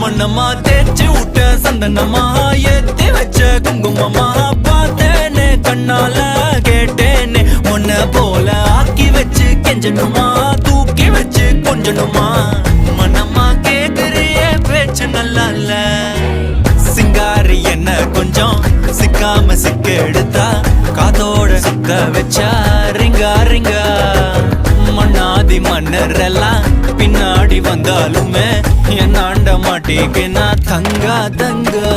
மண்ணம்மா தேய்ச்சி விட்ட சந்தனமா ஏத்தி வச்ச குங்குமமா பார்த்தேனே கண்ணால கேட்டேனே. உன்ன போல ஆக்கி வச்சு கெஞ்சணுமா தூக்கி வச்சு கொஞ்சணுமா? மனமா கேக்குறிய பேச்சு நல்லா இல்ல. சிங்காரி என்ன கொஞ்சம் சிக்காம சிக்க எடுத்தா காதோட சிக்க வச்சா ரிங்கா ரிங்கா. மண்ணாதி மன்னர் எல்லாம் பின்னாடி வந்தாலுமே మాటేకి నా తంగా తంగా.